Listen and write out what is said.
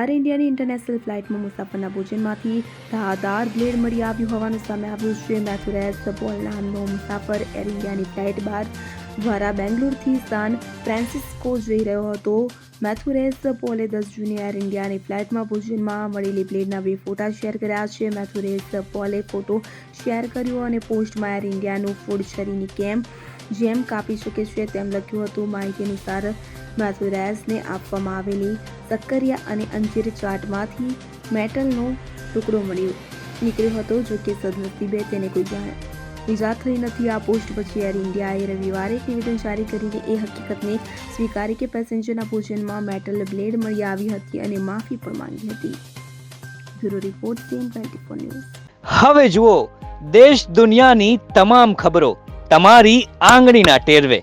Air ઇન્ડિયાની international ફ્લાઇટમાં મુસાફરના ભોજનમાંથી ધાધાર blade મળી આવ્યું હોવાનું સામે આવ્યું છે. મેથુરેસ પોલ નામનો મુસાફર એર ઇન્ડિયાની ફ્લાઇટ બાર દ્વારા બેંગ્લોરથી સાન ફ્રાન્સિસ્કો જઈ રહ્યો હતો. મેથુરેસ પોલે દસ જૂને એર ઇન્ડિયાની ફ્લાઇટમાં ભોજનમાં મળેલી બ્લેડના બે ફોટા શેર કર્યા છે. મેથુરેસ પોલે ફોટો શેર કર્યો અને પોસ્ટમાં એર ઇન્ડિયાનું ફૂડ છરીની કેમ જેમ કાપી શકે છે તેમ લખ્યું હતું. માહિતી અનુસાર મેથુરેસને આપવામાં આવેલી સક્કરિયા અને અંજીર ચાટમાંથી મેટલનો ટુકડો મળ્યો. નીકળ્યો હતો જો કે સદનસીબે તેને કોઈ જાણ ઇજા થઈ નથી આ પોસ્ટ પછી એર ઇન્ડિયાએ રવિવારે એક નિવેદન જારી કરીને એ હકીકતને સ્વીકારી કે પેસેન્જરના ભોજનમાં મેટલ બ્લેડ મળી આવી હતી અને માફી પણ માંગી હતી. Bureau report CN twenty four news. હવે જુઓ, દેશ દુનિયાની તમામ ખબરો તમારી આંગળીના ટેરવે.